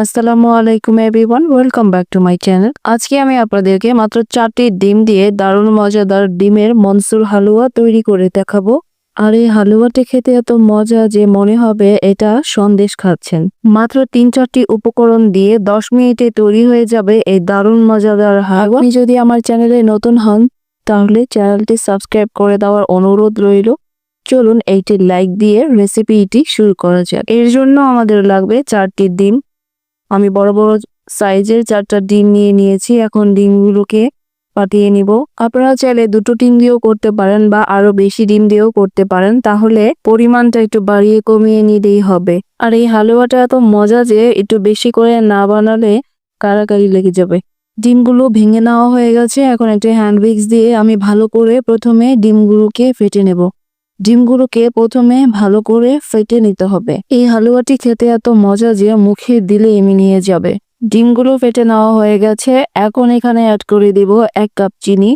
আসসালামু আলাইকুম everyone, welcome back to my channel. আজকে আমি আপনাদেরকে মাত্র চারটি ডিম দিয়ে দারুণ মজাদার ডিমের মনসুর হালুয়া তৈরি করে দেখাবো। আর এই হালুয়াটি খেতে এত মজা যে মনে হবে এটা সন্দেশ খাচ্ছেন। মাত্র তিন চারটি উপকরণ দিয়ে দশ মিনিটে তৈরি হয়ে যাবে এই দারুণ মজাদার হালুয়া। আপনি যদি আমার চ্যানেলে নতুন হন, তাহলে চ্যানেলটি সাবস্ক্রাইব করে দেওয়ার অনুরোধ রইল। চলুন, এইটি লাইক দিয়ে রেসিপিটি শুরু করা যাক। এর জন্য আমাদের লাগবে চারটি ডিম। আমি বড় বড় সাইজের চারটা ডিম নিয়ে নিয়েছি, এখন ডিমগুলোকে পাঠিয়ে নিব। আপনারা চাইলে দুটো ডিম দিয়েও করতে পারেন বা আরও বেশি ডিম দিয়েও করতে পারেন, তাহলে পরিমাণটা একটু বাড়িয়ে কমিয়ে নিলেই হবে। আর এই হালুয়াটা এত মজা যে একটু বেশি করে না বানালে কারাকারি লেগে যাবে। ডিমগুলো ভেঙে নেওয়া হয়ে গেছে, এখন একটা হ্যান্ড উইক্স দিয়ে আমি ভালো করে প্রথমে ডিমগুলোকে ফেটে নেব। ডিমগুলোকে প্রথমে ভালো করে ফেটে নিতে হবে। এই হালুয়াটি খেতে এত মজা যে মুখে দিলে নিয়ে যাবে। ডিমগুলো ফেটে নেওয়া হয়ে গেছে। এখন এখানে অ্যাড করে দিব এক কাপ চিনি।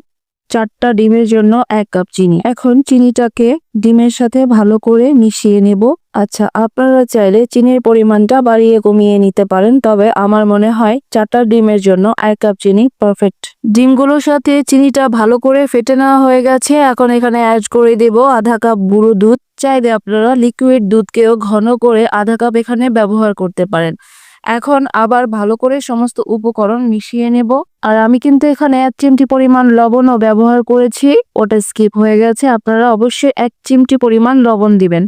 চারটা ডিমের জন্য এক কাপ চিনি। এখন চিনিটাকে ডিমের সাথে ভালো করে মিশিয়ে নেব। আচ্ছা আপনারা চাইলে চিনির পরিমাণটা বাড়িয়ে কমিয়ে নিতে পারেন, তবে আমার মনে হয় চারটা ডিমের জন্য এক কাপ চিনি পারফেক্ট ডিমগুলোর সাথে চিনিটা ভালো করে ফেটে নেওয়া হয়ে গেছে। এখন এখানে অ্যাড করে দেব আধা কাপ গুঁড়ো দুধ। চাইলে আপনারা লিকুইড দুধকেও ঘন করে আধা কাপ এখানে ব্যবহার করতে পারেন। এখন আবার ভালো করে সমস্ত উপকরণ মিশিয়ে নেব। আর আমি কিন্তু এখানে এক চিমটি পরিমাণ লবণও ব্যবহার করেছি। ওটা স্কিপ হয়ে গেছে। আপনারা অবশ্যই এক চিমটি পরিমাণ লবণ দিবেন।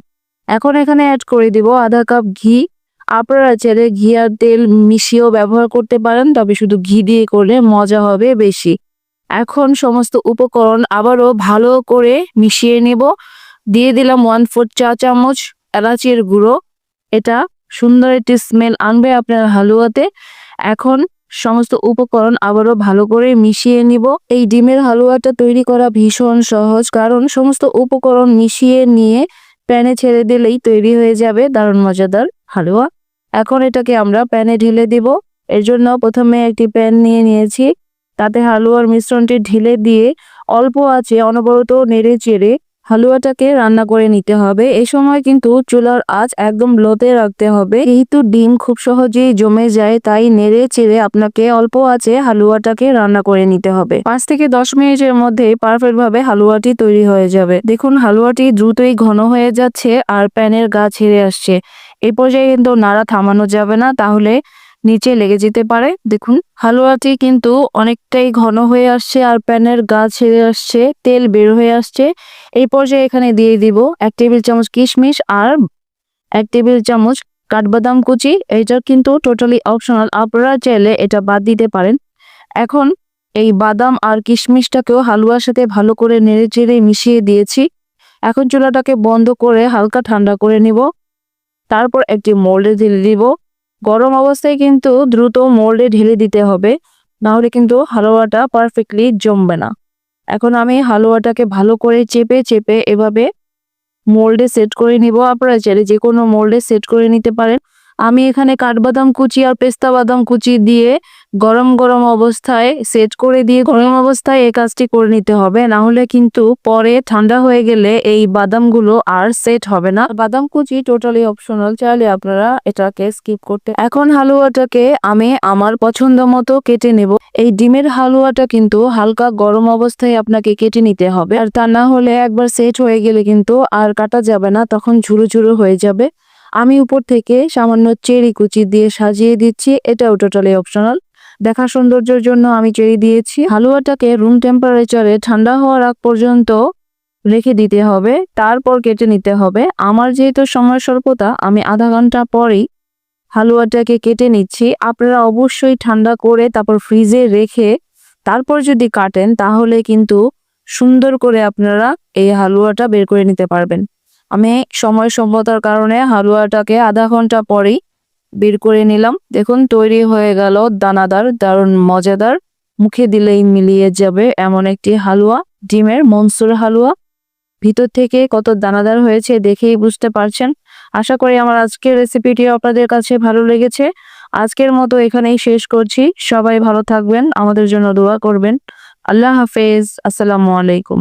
এখন এখানে অ্যাড করে দিব আধা কাপ ঘি। আপনারা চাইলে ঘি আর তেল মিশিয়েও ব্যবহার করতে পারেন, তবে শুধু ঘি দিয়ে করলে মজা হবে বেশি। এখন সমস্ত উপকরণ আবারও ভালো করে মিশিয়ে নেব। দিয়ে দিলাম ওয়ান ফোর চা চামচ এলাচির গুঁড়ো। এটা সুন্দর একটি স্মেল আনবে আপনার হালুয়াতে। এখন সমস্ত উপকরণ আবারও ভালো করে মিশিয়ে নিব। এই ডিমের হালুয়াটা তৈরি করা ভীষণ সহজ, কারণ সমস্ত উপকরণ মিশিয়ে নিয়ে প্যানে ছেড়ে দিলেই তৈরি হয়ে যাবে দারুণ মজাদার হালুয়া। এখন এটাকে আমরা প্যানে ঢেলে দিব। এর জন্য প্রথমে একটি প্যান নিয়ে নিয়েছি। তাতে হালুয়ার মিশ্রণটি ঢেলে দিয়ে অল্প আছে অনবরত নেড়ে চেড়ে হালুয়াটাকে রান্না করে নিতে হবে। এই সময় কিন্তু চুলার আঁচ একদম লোতে রাখতে হবে। যেহেতু ডিম খুব সহজেই জমে যায়, তাই নেড়ে চেড়ে আপনাকে অল্প আছে হালুয়াটাকে রান্না করে নিতে হবে। পাঁচ থেকে দশ মিনিটের মধ্যে পারফেক্ট ভাবে হালুয়াটি তৈরি হয়ে যাবে। দেখুন, হালুয়াটি দ্রুতই ঘন হয়ে যাচ্ছে আর প্যানের গা ছেড়ে আসছে। এই পর্যায়ে কিন্তু নাড়া থামানো যাবে না, তাহলে নিচে লেগে যেতে পারে। দেখুন, হালুয়াটি কিন্তু অনেকটাই ঘন হয়ে আসছে আর প্যানের গা ছেড়ে আসছে, তেল বের হয়ে আসছে। এই পর্যায়ে এখানে দিয়ে দিব এক টেবিল চামচ কিশমিশ আর এক টেবিল চামচ কাঠবাদাম কুচি। এটা কিন্তু টোটালি অপশনাল আপনারা চাইলে এটা বাদ দিতে পারেন। এখন এই বাদাম আর কিশমিশটাকেও হালুয়ার সাথে ভালো করে নেড়ে চেড়ে মিশিয়ে দিয়েছি। এখন চুলাটাকে বন্ধ করে হালকা ঠান্ডা করে নিব। তারপর একটি মোল্ডে ঢেলে দিব। গরম অবস্থায় কিন্তু দ্রুত মোল্ডে ঢেলে দিতে হবে। নাহলে কিন্তু হালুয়াটা পারফেক্টলি জমবে না। এখন আমি হালুয়াটাকে ভালো করে চেপে চেপে এভাবে মোল্ডে সেট করে নিব। আপনারা চাইলে যে কোনো মোল্ডে সেট করে নিতে পারেন। আমি এখানে কাঠবাদাম কুচি আর পেস্তা বাদাম কুচি দিয়ে গরম গরম অবস্থায় সেট করে দিয়ে গরম অবস্থায় এই কাজটি করে নিতে হবে। না হলে কিন্তু পরে ঠান্ডা হয়ে গেলে এই বাদামগুলো আর সেট হবে না। বাদাম কুচি টোটালি অপশনাল, চাইলে আপনারা এটাকে স্কিপ করতে এখন হালুয়াটাকে আমি আমার পছন্দ মতো কেটে নেব। এই ডিমের হালুয়াটা কিন্তু হালকা গরম অবস্থায় আপনাকে কেটে নিতে হবে। আর তা না হলে একবার সেট হয়ে গেলে কিন্তু আর কাটা যাবে না, তখন ঝুরো ঝুরো হয়ে যাবে। আমি উপর থেকে সামান্য চেরি কুচি দিয়ে সাজিয়ে দিচ্ছি। এটাও টোটালি অপশনাল দেখা সৌন্দর্যের জন্য আমি চেরি দিয়েছি। হালুয়াটাকে রুম টেম্পারেচারে ঠান্ডা হওয়ার আগ পর্যন্ত রেখে দিতে হবে। তারপর কেটে নিতে হবে। আমার যেহেতু সময় স্বল্পতা, আমি আধা ঘণ্টা পরেই হালুয়াটাকে কেটে নিচ্ছি। আপনারা অবশ্যই ঠান্ডা করে তারপর ফ্রিজে রেখে তারপর যদি কাটেন, তাহলে কিন্তু সুন্দর করে আপনারা এই হালুয়াটা বের করে নিতে পারবেন। আমি সময় সম্মতার কারণে হালুয়াটাকে আধা ঘণ্টা পরেই বের করে নিলাম। দেখুন, তৈরি হয়ে গেল দানাদার, দারুণ মজাদার। মুখে দিলেই মিলিয়ে যাবে এমন একটি হালুয়া, ডিমের মনসুর হালুয়া। ভিতর থেকে কত দানাদার হয়েছে দেখেই বুঝতে পারছেন। আশা করি আমার আজকের রেসিপিটি আপনাদের কাছে ভালো লেগেছে। আজকের মতো এখানেই শেষ করছি। সবাই ভালো থাকবেন, আমাদের জন্য দোয়া করবেন। আল্লাহ হাফেজ। আসসালামু আলাইকুম।